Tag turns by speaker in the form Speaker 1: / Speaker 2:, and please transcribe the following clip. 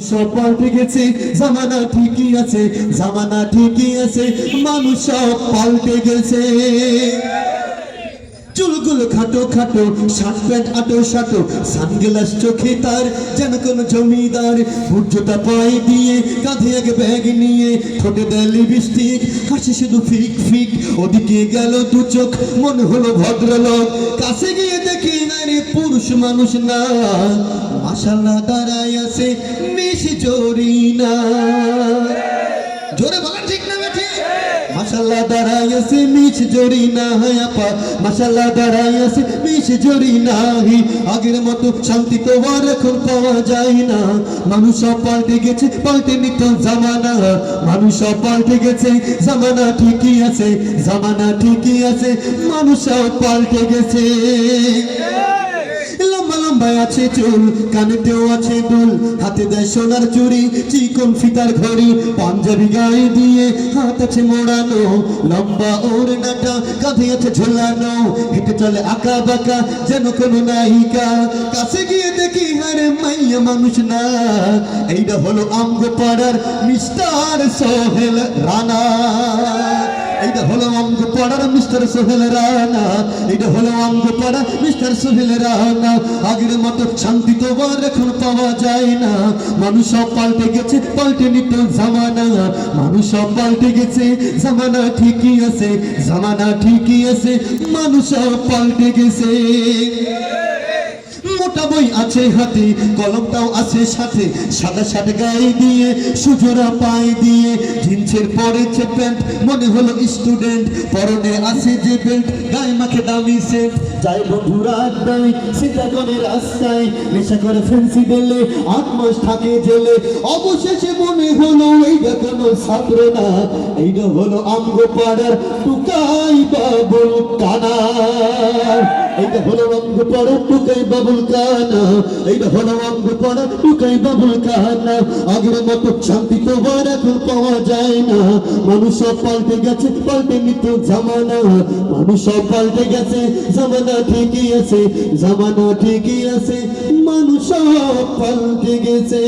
Speaker 1: সব পাল্টে গেছে জামানা ঠিকই আছে, জামানা ঠিকই আছে, মানুষ সব পাল্টে গেছে। চুলগুলো খাটো খাটো, শার্ট প্যান্ট আটো সাটো, সানগ্লাস চোখে তার যেন কোন জমিদার। বুঝটা পায়ে দিয়ে কাঁধে এক ব্যাগ নিয়ে ঠোঁটে দেয় লিপস্টিক শুধু ফিক ফিক, ওদিকে গেল দু চোখ, মনে হলো ভদ্রলোক। কাছে গিয়ে দেখি পুরুষ মানুষ না মাসাল্লাহ দাঁড়ায় আছে মিশি জরি না। জোরে বলেন ঠিক না দাঁড়াই আছে মিছ জড়ি আপা দাঁড়াই আছে মিছ জড়ি নাহি। আগের মতো শান্তি তো আর এখন পাওয়া যায় না। মানুষ পাল্টে গেছে, পাল্টে নিত জামানা। মানুষ পাল্টে গেছে, জামানা ঠিকই আছে, জামানা ঠিকই আছে, মানুষ পাল্টে গেছে। লম্বা লম্বা আছে চুল কানেতেও আছে দুল। হাতে দেয় সোনার চুড়ি, চিকন ফিতার ঘড়ি। পাঞ্জাবি গায়ে দিয়ে হাত আছে মোড়ানো, লম্বা ওর নাটা কাঁধে আছে ঝোলানো। হেঁটে চলে আঁকা বাঁকা যেন কোনো নায়িকা। কাছে গিয়ে দেখি হারে মাইয়া মানুষ না। এইটা হলো আমগো পাড়ার মিস্টার সোহেল রানা। এইটা হলো অঙ্গ পড়ার মিস্টার সোহেল রানা এটা হলো অঙ্গ পড়া মিস্টার সোহেল রানা। আগের মতো শান্তি তো আর এখন পাওয়া যায় না। মানুষ সব পাল্টে গেছে, পাল্টে নিত জামানা। মানুষ সব পাল্টে গেছে, জামানা ঠিকই আছে, জামানা ঠিকই আছে। মানুষ সব পাল্টে গেছে। মোটা বই আছে হাতে, কলমটাও আছে সাথে। সাদা শার্ট গায়ে দিয়ে সুজোরা পায়ে দিয়ে, জিন্সের পরেছে প্যান্ট, মনে হলো স্টুডেন্ট, পরনে আছে যে বেল্ট, গায়ে মাখে দামি সেট। যাই বন্ধুরা আড্ডায় সীতা করে রাস্তায় নেশা করে ফেন্সি দিলে আট থাকে জেলে। অবশেষে মনে হলো এইটা কোনো ছাত্র না। এইটা হলো আমগো পাড়ার টুকাই বাবুল কানা এইটা হলো অঙ্গ পড়া, টুকাই বাবুল কানা এইটা হলো অঙ্গ পড়া, টুকাই বাবুল কানা আগের মতো শান্তি তো আর এখন পাওয়া যায় না। মানুষ সব পাল্টে গেছে, পাল্টে নিত জামানা। মানুষ সব পাল্টে গেছে, জামানা ঠিকই আছে, জামানা ঠিকই আছে। মানুষ সব পাল্টে গেছে।